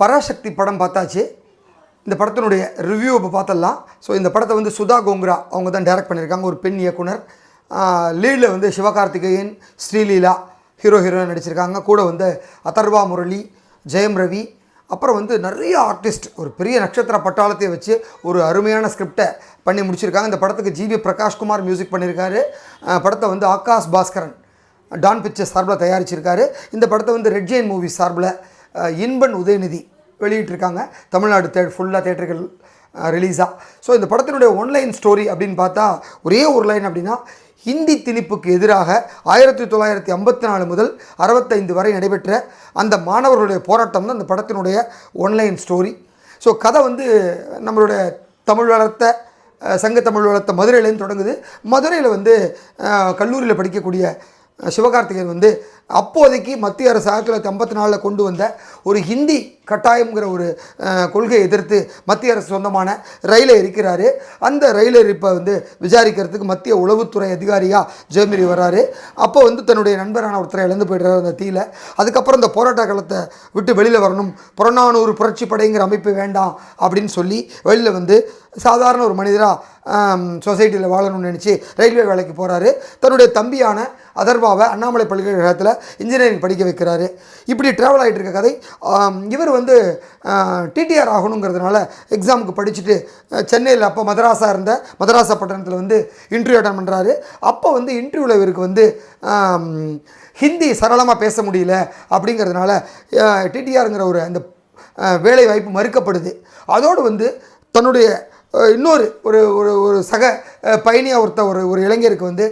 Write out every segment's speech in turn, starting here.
பராசக்தி படம் பார்த்தாச்சு. இந்த படத்தினுடைய ரிவ்யூ இப்போ பார்த்தலாம் ஸோ இந்த படத்தை வந்து சுதா கோங்ரா அவங்க தான் டைரக்ட் பண்ணியிருக்காங்க. ஒரு பெண் இயக்குனர். லீடில் வந்து சிவகார்த்திகேயன் ஸ்ரீலீலா ஹீரோ ஹீரோயின் நடிச்சிருக்காங்க. கூட வந்து அதர்வா முரளி ஜெயம் ரவி. அப்புறம் வந்து நிறைய ஆர்டிஸ்ட் ஒரு பெரிய நட்சத்திர பட்டாளத்தை வச்சு ஒரு அருமையான ஸ்கிரிப்டை பண்ணி முடிச்சிருக்காங்க. இந்த படத்துக்கு ஜிவி பிரகாஷ்குமார் மியூசிக் பண்ணியிருக்காரு. படத்தை வந்து ஆகாஷ் பாஸ்கரன் டான் பிக்சர்ஸ் சார்பில் தயாரிச்சிருக்காரு. இந்த படத்தை வந்து ரெட் ஜெயின் மூவி சார்பில் இன்பன் உதயநிதி வெளியிட்டிருக்காங்க. தமிழ்நாடு தே ஃபுல்லாக தேட்டர்கள் ரிலீஸாக ஸோ இந்த படத்தினுடைய ஒன்லைன் ஸ்டோரி அப்படின்னு பார்த்தா ஒரே ஒரு லைன் அப்படின்னா ஹிந்தி திணிப்புக்கு எதிராக ஆயிரத்தி தொள்ளாயிரத்தி ஐம்பத்தி நாலு முதல் அறுபத்தைந்து வரை நடைபெற்ற அந்த மாணவர்களுடைய போராட்டம் தான் அந்த படத்தினுடைய ஒன்லைன் ஸ்டோரி ஸோ கதை வந்து நம்மளுடைய தமிழ் வளர்த்த சங்க தமிழ் வளர்த்த மதுரையிலேருந்து தொடங்குது. மதுரையில் வந்து கல்லூரியில் படிக்கக்கூடிய சிவகார்த்திகேயன் வந்து அப்போதைக்கு மத்திய அரசு ஆயிரத்தி தொள்ளாயிரத்தி ஐம்பத்தி நாலில் கொண்டு வந்த ஒரு ஹிந்தி கட்டாயம்ங்கிற ஒரு கொள்கையை எதிர்த்து மத்திய அரசு சொந்தமான ரயிலை எரிக்கிறாரு. அந்த ரயில் எரிப்பை வந்து விசாரிக்கிறதுக்கு மத்திய உளவுத்துறை அதிகாரியாக ஜெயமிரி வர்றாரு. அப்போ வந்து தன்னுடைய நண்பரான ஒருத்தரை இழந்து போயிடுறாரு அந்த தீயில். அதுக்கப்புறம் இந்த போராட்ட காலத்தை விட்டு வெளியில் வரணும். புறநானூறு புரட்சி படைங்கிற அமைப்பு வேண்டாம் அப்படின்னு சொல்லி வெளியில் வந்து சாதாரண ஒரு மனிதராக சொசைட்டியில் வாழணும்னு நினச்சி ரயில்வே வேலைக்கு போகிறாரு தன்னுடைய தம்பியான அதர்வாவை அண்ணாமலை பல்கலைக்கழகத்தில் இன்ஜினியரிங் படிக்க வைக்கிறாரு. இப்படி ட்ராவல் ஆகிட்டு இருக்க கதை. இவர் வந்து டிடிஆர் ஆகணுங்கிறதுனால எக்ஸாமுக்கு படிச்சுட்டு சென்னையில் அப்போ மதராஸாக இருந்த மதராசா பட்டணத்தில் வந்து இன்டர்வியூ அட்டன் பண்ணுறாரு அப்போ வந்து இன்டர்வியூவில் இவருக்கு வந்து ஹிந்தி சரளமாக பேச முடியல அப்படிங்கிறதுனால டிடிஆருங்கிற ஒரு அந்த வேலை வாய்ப்பு மறுக்கப்படுது. அதோடு வந்து தன்னுடைய இன்னொரு ஒரு ஒரு ஒரு சக பயணியாக ஒருத்த ஒரு ஒரு இளைஞருக்கு வந்து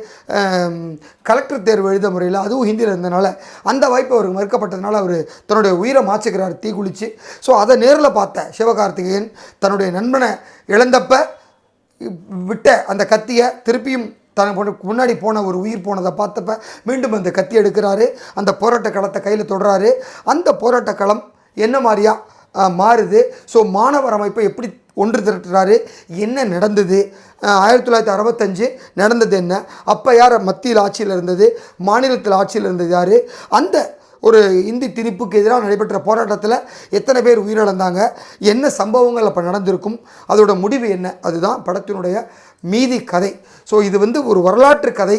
கலெக்டர் தேர்வு எழுத முறையில் அதுவும் ஹிந்தியில் இருந்தனால அந்த வாய்ப்பு அவருக்கு மறுக்கப்பட்டதுனால அவர் தன்னுடைய உயிரை மாச்சுக்கிறார் தீக்குளிச்சு ஸோ அதை நேரில் பார்த்த சிவகார்த்திகேயன் தன்னுடைய நண்பனை இழந்தப்ப விட்ட அந்த கத்தியை திருப்பியும் தன் முன்னாடி போன ஒரு உயிர் போனதை பார்த்தப்ப மீண்டும் அந்த கத்தி எடுக்கிறாரு. அந்த போராட்ட களத்தை கையில் தொடுறாரு. அந்த போராட்ட களம் என்ன மாதிரியா மாறுது. ஸோ மாணவர் அமைப்பை எப்படி ஒன்று திரட்டுறாரு என்ன நடந்தது? ஆயிரத்தி தொள்ளாயிரத்தி அறுபத்தஞ்சு நடந்தது என்ன? அப்போ யார் மத்தியில் ஆட்சியில் இருந்தது? மாநிலத்தில் ஆட்சியில் இருந்தது யார்? அந்த ஒரு இந்தி திணிப்புக்கு எதிராக நடைபெற்ற போராட்டத்தில் எத்தனை பேர் உயிரிழந்தாங்க? என்ன சம்பவங்கள் அப்போ நடந்திருக்கும்? அதோட முடிவு என்ன? அதுதான் படத்தினுடைய மீதி கதை. ஸோ இது வந்து ஒரு வரலாற்று கதை.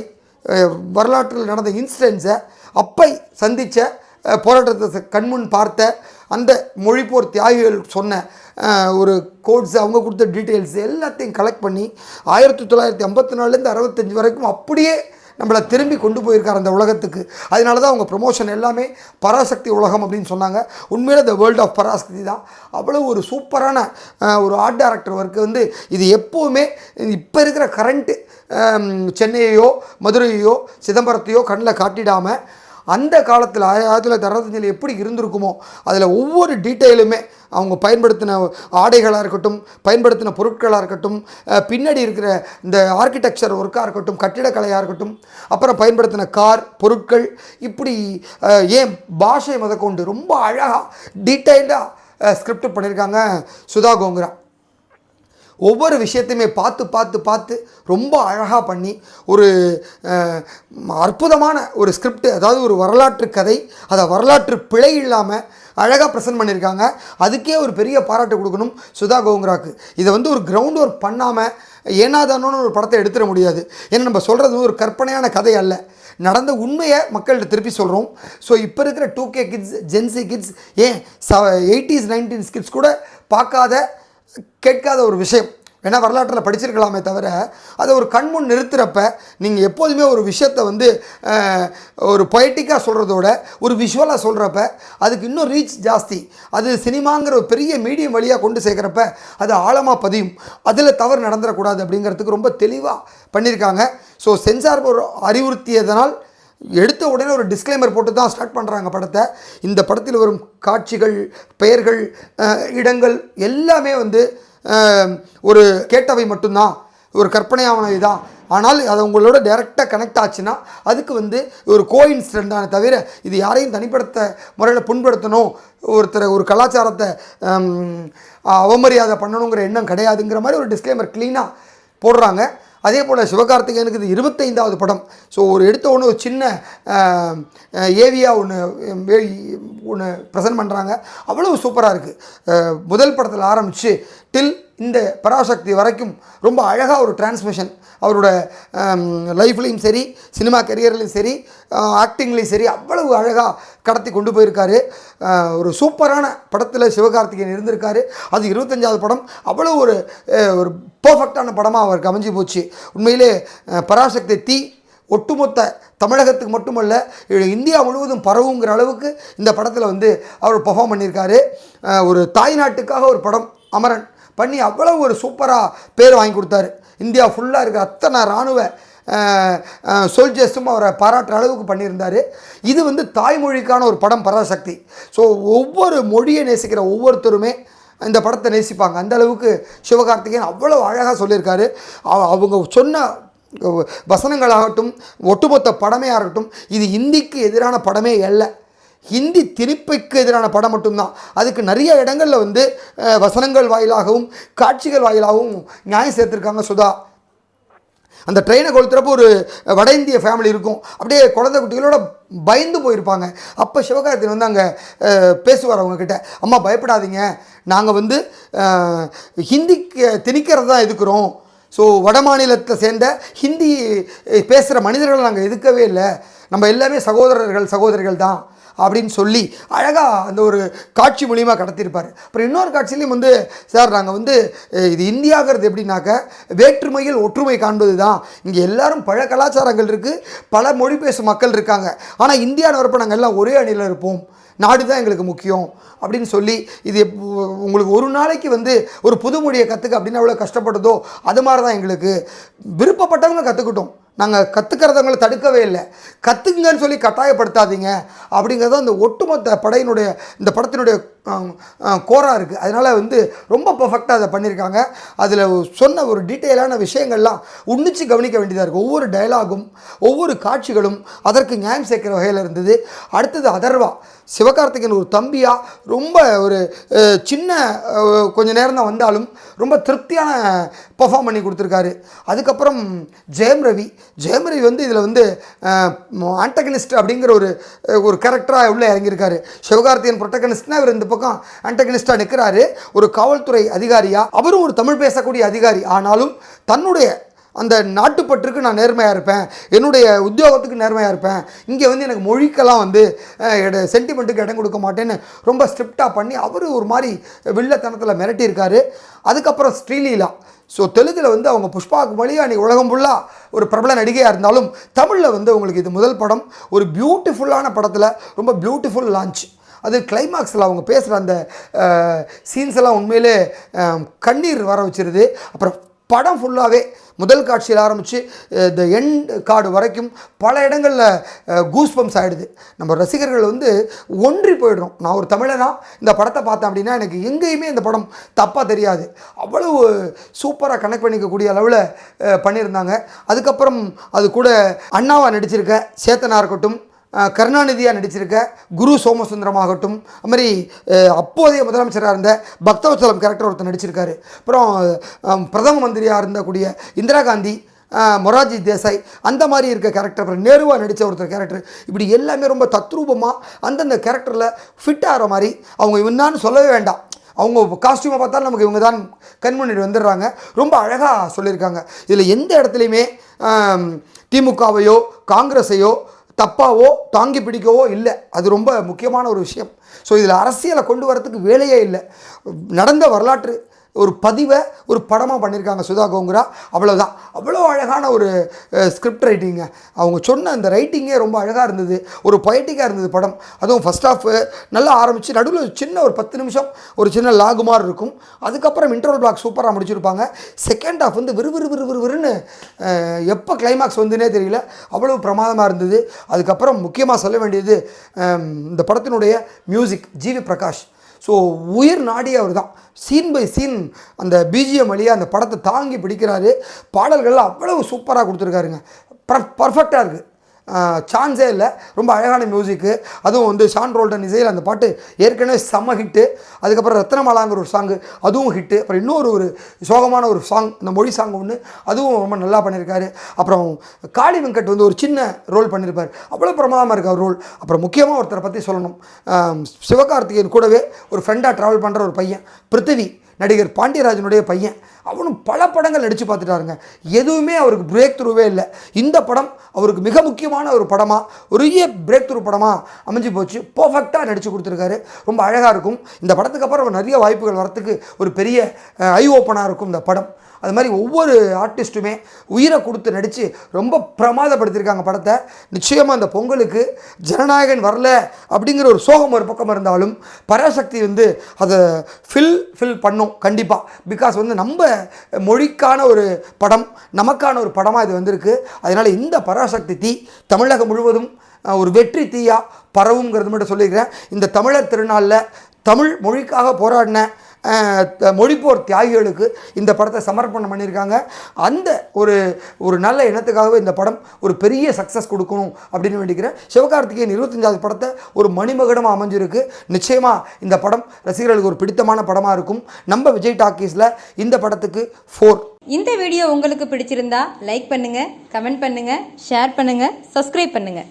வரலாற்றில் நடந்த இன்சிடென்ட்ஸை அப்பை சந்தித்த போராட்டத்தை கண்முன் பார்த்த அந்த மொழிப்போர் தியாகிகள் சொன்ன ஒரு கோட்ஸ் அவங்க கொடுத்த டீட்டெயில்ஸ் எல்லாத்தையும் கலெக்ட் பண்ணி ஆயிரத்தி தொள்ளாயிரத்தி ஐம்பத்தி நாலுலேருந்து அறுபத்தஞ்சு வரைக்கும் அப்படியே நம்மளை திரும்பி கொண்டு போயிருக்கார் அந்த உலகத்துக்கு. அதனால தான் அவங்க ப்ரொமோஷன் எல்லாமே பராசக்தி உலகம் அப்படின்னு சொன்னாங்க. உண்மையில் த வேர்ல்ட் ஆஃப் பராசக்தி தான். அவ்வளோ ஒரு சூப்பரான ஒரு ஆர்ட் டைரக்டர் ஒர்க்கு வந்து இது எப்போவுமே இப்போ இருக்கிற கரண்ட்டு சென்னையையோ மதுரையோ சிதம்பரத்தையோ கண்ணில் காட்டிடாமல் அந்த காலத்தில் ஆயிரத்தி தொள்ளாயிரத்தி அறுபத்தஞ்சில் எப்படி இருந்திருக்குமோ அதில் ஒவ்வொரு டீட்டெயிலுமே அவங்க பயன்படுத்தின ஆடைகளாக இருக்கட்டும் பயன்படுத்தின பொருட்களாக இருக்கட்டும் பின்னாடி இருக்கிற இந்த ஆர்கிடெக்சர் ஒர்க்காக இருக்கட்டும் கட்டிடக்கலையாக இருக்கட்டும் அப்புறம் பயன்படுத்தின கார் பொருட்கள் இப்படி ஏன் பாஷை முதற்கொண்டு ரொம்ப அழகாக டீட்டெயில்டாக ஸ்கிரிப்ட் பண்ணியிருக்காங்க சுதா கோங்குரா. ஒவ்வொரு விஷயத்தையுமே பார்த்து பார்த்து பார்த்து ரொம்ப அழகாக பண்ணி ஒரு அற்புதமான ஒரு ஸ்கிரிப்ட் அதாவது ஒரு வரலாற்று கதை. அதை வரலாற்று பிழை இல்லாமல் அழகாக ப்ரெசென்ட் பண்ணியிருக்காங்க. அதுக்கே ஒரு பெரிய பாராட்டு கொடுக்கணும் சுதா கோங்குராக்கு. இதை வந்து ஒரு கிரவுண்ட் ஒர்க் பண்ணாமல் ஏனாதானோன்னு ஒரு படத்தை எடுத்துட முடியாது. ஏன்னா நம்ம சொல்கிறது ஒரு கற்பனையான கதை அல்ல. நடந்த உண்மையை மக்கள்கிட்ட திருப்பி சொல்கிறோம் ஸோ இப்போ இருக்கிற two K kids gen Z kids ஏன் ச எயிட்டிஸ் நைன்டீன்ஸ் கிட்ஸ் கூட பார்க்காத கேட்காத ஒரு விஷயம். வேணால் வரலாற்றில் படிச்சிருக்கலாமே தவிர அதை ஒரு கண்முன் நிறுத்துகிறப்ப நீங்கள் எப்போதுமே ஒரு விஷயத்தை வந்து ஒரு பொயட்டிக்காக சொல்கிறதோட ஒரு விஷுவலாக சொல்கிறப்ப அதுக்கு இன்னும் ரீச் ஜாஸ்தி. அது சினிமாங்கிற ஒரு பெரிய மீடியம் வழியாக கொண்டு சேர்க்குறப்ப அது ஆழமாக பதியும். அதில் தவறு நடந்துடக்கூடாது அப்படிங்கிறதுக்கு ரொம்ப தெளிவாக பண்ணியிருக்காங்க ஸோ சென்சார் ஒரு அறிவுறுத்தியதனால் எடுத்த உடனே ஒரு டிஸ்க்ளைமர் போட்டு தான் ஸ்டார்ட் பண்ணுறாங்க படத்தை. இந்த படத்தில் வரும் காட்சிகள் பெயர்கள் இடங்கள் எல்லாமே வந்து ஒரு கேட்டவை மட்டும்தான். ஒரு கற்பனையானவை தான் ஆனால் அது உங்களோட டைரெக்டாக கனெக்ட் ஆச்சுன்னா அதுக்கு வந்து ஒரு கோ தவிர இது யாரையும் தனிப்படுத்த முறையில் புண்படுத்தணும் ஒருத்தரை ஒரு கலாச்சாரத்தை அவமரியாதை பண்ணணுங்கிற எண்ணம் கிடையாதுங்கிற மாதிரி ஒரு டிஸ்க்ளைமர் க்ளீனாக போடுறாங்க. அதே போல் சிவகார்த்திகேயனுக்கு இது இருபத்தைந்தாவது படம். ஸோ ஒரு எடுத்த ஒன்று ஒரு சின்ன ஏவியா ஒன்று ஒன்று ப்ரெசென்ட் பண்ணுறாங்க அவ்வளவு சூப்பராக இருக்குது முதல் படத்தில் ஆரம்பித்து டில் இந்த பராசக்தி வரைக்கும் ரொம்ப அழகாக ஒரு டிரான்ஸ்மிஷன் அவரோட லைஃப்லேயும் சரி சினிமா கரியர்லேயும் சரி ஆக்டிங்லேயும் சரி அவ்வளவு அழகாக கடத்தி கொண்டு போயிருக்காரு. ஒரு சூப்பரான படத்தில் சிவகார்த்திகேயன் இருந்திருக்காரு. அது இருபத்தஞ்சாவது படம். அவ்வளோ ஒரு ஒரு பர்ஃபெக்டான படமாக அவருக்கு அமைஞ்சு போச்சு. உண்மையிலே பராசக்தி தீ ஒட்டுமொத்த தமிழகத்துக்கு மட்டுமல்ல இந்தியா முழுவதும் பரவுங்கிற அளவுக்கு இந்த படத்தில் வந்து அவர் பர்ஃபார்ம் பண்ணியிருக்காரு. ஒரு தாய்நாட்டுக்காக ஒரு படம் அமரன். பண்ணி அவ்வளோ ஒரு சூப்பராக பேர் வாங்கி கொடுத்தாரு. இந்தியா ஃபுல்லாக இருக்க அத்தனை இராணுவ சோல்ஜர்ஸும் அவரை பாராட்டுற அளவுக்கு பண்ணியிருந்தார். இது வந்து தாய்மொழிக்கான ஒரு படம் பராசக்தி. ஸோ ஒவ்வொரு மொழியை நேசிக்கிற ஒவ்வொருத்தருமே இந்த படத்தை நேசிப்பாங்க. அந்த அளவுக்கு சிவகார்த்திகேயன் அவ்வளோ அழகாக சொல்லியிருக்காரு. அவங்க சொன்ன வசனங்களாகட்டும் ஒட்டுமொத்த படமே ஆகட்டும் இது இந்திக்கு எதிரான படமே அல்ல. ஹிந்தி திருப்பிக்கு எதிரான படம் மட்டும்தான். அதுக்கு நிறைய இடங்களில் வந்து வசனங்கள் வாயிலாகவும் காட்சிகள் வாயிலாகவும் நியாயம் சேர்த்துருக்காங்க சுதா. அந்த ட்ரெயினை கொளுத்துறப்போ ஒரு வட இந்திய ஃபேமிலி இருக்கும். அப்படியே குழந்தை குட்டிகளோட பயந்து போயிருப்பாங்க. அப்போ சிவகார்த்திகேயன் வந்து அங்கே பேசுவார் அவங்கக்கிட்ட அம்மா பயப்படாதீங்க. நாங்கள் வந்து ஹிந்திக்கு திணிக்கிறது தான் எதுக்குறோம். ஸோ வட மாநிலத்தை சேர்ந்த ஹிந்தி பேசுகிற மனிதர்களை நாங்கள் எதுக்கவே இல்லை. நம்ம எல்லாமே சகோதரர்கள் சகோதரிகள் தான். அப்படின்னு சொல்லி அழகாக அந்த ஒரு காட்சி மூலியமாக கடத்தியிருப்பார். அப்புறம் இன்னொரு காட்சியிலையும் வந்து சார் நாங்கள் வந்து இது இந்தியாங்கிறது எப்படின்னாக்க வேற்றுமையில் ஒற்றுமை காண்பது தான் இங்கே எல்லாரும் பல கலாச்சாரங்கள் இருக்குது பல மொழி பேசும் மக்கள் இருக்காங்க. ஆனால் இந்தியான்னு வரப்போ நாங்கள் எல்லாம் ஒரே அணியில் இருப்போம். நாடு தான் எங்களுக்கு முக்கியம். அப்படின்னு சொல்லி இது உங்களுக்கு ஒரு நாளைக்கு வந்து ஒரு புது மொழியை கற்றுக்க அப்படின்னு எவ்வளோ கஷ்டப்படுதோ அது மாதிரி தான் எங்களுக்கு. விருப்பப்பட்டவங்க கற்றுக்கிட்டோம் நாங்கள் கற்றுக்கிறதவங்களை தடுக்கவே இல்லை. கற்றுக்குங்கன்னு சொல்லி கட்டாயப்படுத்தாதீங்க. அப்படிங்கிறது அந்த ஒட்டுமொத்த படையினுடைய இந்த படத்தினுடைய கோராக இருக்குது அதனால் வந்து ரொம்ப பர்ஃபெக்டாக அதை பண்ணியிருக்காங்க அதில் சொன்ன ஒரு டீட்டெயிலான விஷயங்கள்லாம் உன்னிச்சு கவனிக்க வேண்டியதாக இருக்குது ஒவ்வொரு டயலாகும் ஒவ்வொரு காட்சிகளும் அதற்கு நியாயம் சேர்க்கிற வகையில் இருந்தது. அடுத்தது அதர்வா. சிவகார்த்திகேயன் ஒரு தம்பியாக ரொம்ப ஒரு சின்ன கொஞ்சம் கொஞ்ச நேரம் தான் வந்தாலும் ரொம்ப திருப்தியான பெர்ஃபார்ம் பண்ணி கொடுத்துருக்காரு. அதுக்கப்புறம் ஜெயம் ரவி. ஜெயம் ரவி வந்து இதில் வந்து ஆண்டகனிஸ்ட் அப்படிங்கிற ஒரு ஒரு கேரக்டராக உள்ளே இறங்கியிருக்காரு. சிவகார்த்திகன் ப்ரொட்டகனிஸ்ட்னா இவர் இந்த பக்கம் அண்டகனிஸ்டாக நிற்கிறாரு ஒரு காவல்துறை அதிகாரியா? அவரும் ஒரு தமிழ் பேசக்கூடிய அதிகாரி. ஆனாலும் தன்னுடைய அந்த நாட்டுப்பற்றுக்கு நான் நேர்மையாக இருப்பேன். என்னுடைய உத்தியோகத்துக்கு நேர்மையாக இருப்பேன். இங்கே வந்து எனக்கு மொழிக்கெல்லாம் வந்து சென்டிமெண்ட்டுக்கு இடம் கொடுக்க மாட்டேன்னு ரொம்ப ஸ்ட்ரிப்டாக பண்ணி அவர் ஒரு மாதிரி வில்லத்தனத்தில் மிரட்டியிருக்காரு. அதுக்கப்புறம் ஸ்ரீலீலா. ஸோ தெலுங்கில் வந்து அவங்க புஷ்பாவுக்கு வழியாக அன்றைக்கி உலகம் ஃபுல்லாக ஒரு பிரபல நடிகையாக இருந்தாலும் தமிழில் வந்து உங்களுக்கு இது முதல் படம். ஒரு பியூட்டிஃபுல்லான படத்தில் ரொம்ப பியூட்டிஃபுல் லான்ச் அது கிளைமாக்ஸில் அவங்க பேசுகிற அந்த சீன்ஸ் எல்லாம் உண்மையிலே கண்ணீர் வர வச்சிருது. அப்புறம் படம் ஃபுல்லாகவே முதல் காட்சியில் ஆரம்பித்து இந்த எண்ட் கார்டு வரைக்கும் பல இடங்களில் கூஸ் பம்ப்ஸ் ஆகிடுது நம்ம ரசிகர்கள் வந்து ஒன்றி போயிடுறோம். நான் ஒரு தமிழனா இந்த படத்தை பார்த்தேன் அப்படின்னா எனக்கு எங்கேயுமே இந்த படம் தப்பாக தெரியாது. அவ்வளவு சூப்பராக கனெக்ட் பண்ணிக்கக்கூடிய அளவில் பண்ணியிருந்தாங்க. அதுக்கப்புறம் அது கூட அண்ணாவாக நடிச்சிருக்க சேத்தனாக இருக்கட்டும் கருணாநிதியாக நடிச்சிருக்க குரு சோமசுந்தரம் ஆகட்டும் அது மாதிரி அப்போதைய முதலமைச்சராக இருந்த பக்தவச்சலம் கேரக்டர் ஒருத்தர் நடிச்சிருக்காரு. அப்புறம் பிரதம மந்திரியாக இருந்தக்கூடிய இந்திரா காந்தி மொராஜி மொரார்ஜி தேசாய் அந்த மாதிரி இருக்க கேரக்டர் அப்புறம் நேருவாக நடித்த ஒருத்தர் கேரக்டர் இப்படி எல்லாமே ரொம்ப தத்ரூபமாக அந்தந்த கேரக்டரில் ஃபிட் ஆகிற மாதிரி அவங்க இவனான்னு சொல்லவே வேண்டாம். அவங்க காஸ்டியூமை பார்த்தாலும் நமக்கு இவங்க தான் கண் வந்துடுறாங்க. ரொம்ப அழகாக சொல்லியிருக்காங்க. இதில் எந்த இடத்துலையுமே திமுகவையோ காங்கிரஸையோ தப்பாவோ தாங்கி பிடிக்கவோ இல்லை. அது ரொம்ப முக்கியமான ஒரு விஷயம். ஸோ இதில் அரசியலை கொண்டு வரத்துக்கு வேலையே இல்லை. நடந்த வரலாற்று ஒரு பதிவை ஒரு படமாக பண்ணியிருக்காங்க சுதா கோங்குரா. அவ்வளோதான் அவ்வளோ அழகான ஒரு ஸ்கிரிப்ட் ரைட்டிங்க அவங்க சொன்ன அந்த ரைட்டிங்கே ரொம்ப அழகாக இருந்தது. ஒரு பொயட்டிக்காக இருந்தது படம். அதுவும் ஃபஸ்ட் ஆஃப் நல்லா ஆரம்பித்து நடுவில் சின்ன ஒரு பத்து நிமிஷம் ஒரு சின்ன லாகு மாதிரி இருக்கும். அதுக்கப்புறம் இன்டர்வல் பிளாக் சூப்பராக முடிச்சிருப்பாங்க. செகண்ட் ஆஃப் வந்து விறுவிறு விறுவிறுன்னு எப்போ கிளைமாக்ஸ் வந்துனே தெரியல. அவ்வளோ பிரமாதமாக இருந்தது. அதுக்கப்புறம் முக்கியமாக சொல்ல வேண்டியது இந்த படத்தினுடைய மியூசிக் ஜிவி பிரகாஷ். ஸோ உயிர் நாடி அவர் தான் சீன் பை சீன் அந்த பிஜிஎம் வழியாக அந்த படத்தை தாங்கி பிடிக்கிறாரு. பாடல்கள்லாம் அவ்வளவு சூப்பராக கொடுத்துருக்காருங்க. பர்ஃபெக்டாக இருக்குது சான்ஸே இல்லை. ரொம்ப அழகான மியூசிக்கு அதுவும் வந்து ஷான் ரோல்டன் இசையில் அந்த பாட்டு ஏற்கனவே செம்ம ஹிட்டு அதுக்கப்புறம் ரத்னமாலாங்கிற ஒரு சாங்கு அதுவும் ஹிட்டு அப்புறம் இன்னொரு ஒரு சோகமான ஒரு சாங் இந்த மொழி சாங் ஒன்று அதுவும் ரொம்ப நல்லா பண்ணியிருக்காரு அப்புறம் காளி வெங்கட் வந்து ஒரு சின்ன ரோல் பண்ணியிருப்பார் அவ்வளோ பிரமாதமாக இருக்கார் ரோல் அப்புறம் முக்கியமாக ஒருத்தரை பற்றி சொல்லணும். சிவகார்த்திகேயன் கூடவே ஒரு ஃப்ரெண்டாக ட்ராவல் பண்ணுற ஒரு பையன் பிருத்திவி. நடிகர் பாண்டியராஜனுடைய பையன். அவனும் பல படங்கள் நடித்து பார்த்துட்டாருங்க. எதுவுமே அவருக்கு பிரேக் த்ரூவே இல்லை. இந்த படம் அவருக்கு மிக முக்கியமான ஒரு படமாக ஒரே பிரேக் த்ரூ படமாக அமைஞ்சு போச்சு. பர்ஃபெக்டாக நடித்து கொடுத்துருக்காரு. ரொம்ப அழகாக இருக்கும். இந்த படத்துக்கு அப்புறம் நிறைய வாய்ப்புகள் வரத்துக்கு ஒரு பெரிய ஐ ஓப்பனாக இருக்கும் இந்த படம். அது மாதிரி ஒவ்வொரு ஆர்டிஸ்ட்டுமே உயிரை கொடுத்து நடித்து ரொம்ப பிரமாதப்படுத்தியிருக்காங்க படத்தை. நிச்சயமாக அந்த பொங்கலுக்கு ஜனநாயகன் வரல அப்படிங்கிற ஒரு சோகம் ஒரு பக்கம் இருந்தாலும் பராசக்தி வந்து அதை ஃபில் ஃபில் பண்ணும் கண்டிப்பாக பிகாஸ் வந்து நம்ம மொழிக்கான ஒரு படம் நமக்கான ஒரு படமாக இது வந்திருக்கு. அதனால் இந்த பராசக்தி தீ தமிழகம் முழுவதும் ஒரு வெற்றி தீயாக பரவுங்கிறது மட்டும் சொல்லிக்கிறேன். இந்த தமிழர் திருநாளில் தமிழ் மொழிக்காக போராடின மொழிப்போர் தியாகிகளுக்கு இந்த படத்தை சமர்ப்பணம் பண்ணியிருக்காங்க. அந்த ஒரு ஒரு நல்ல எண்ணத்துக்காகவே இந்த படம் ஒரு பெரிய சக்ஸஸ் கொடுக்கணும் அப்படின்னு வேண்டிக்கிறேன் சிவகார்த்திகேயன் இருபத்தஞ்சாவது படத்தை ஒரு மணிமகுடமாக அமைஞ்சிருக்கு. நிச்சயமாக இந்த படம் ரசிகர்களுக்கு ஒரு பிடித்தமான படமாக இருக்கும். நம்ம விஜய் டாக்கீஸில் இந்த படத்துக்கு ஃபோர் இந்த வீடியோ உங்களுக்கு பிடிச்சிருந்தா லைக் பண்ணுங்கள் கமெண்ட் பண்ணுங்கள் ஷேர் பண்ணுங்கள் சப்ஸ்கிரைப் பண்ணுங்கள்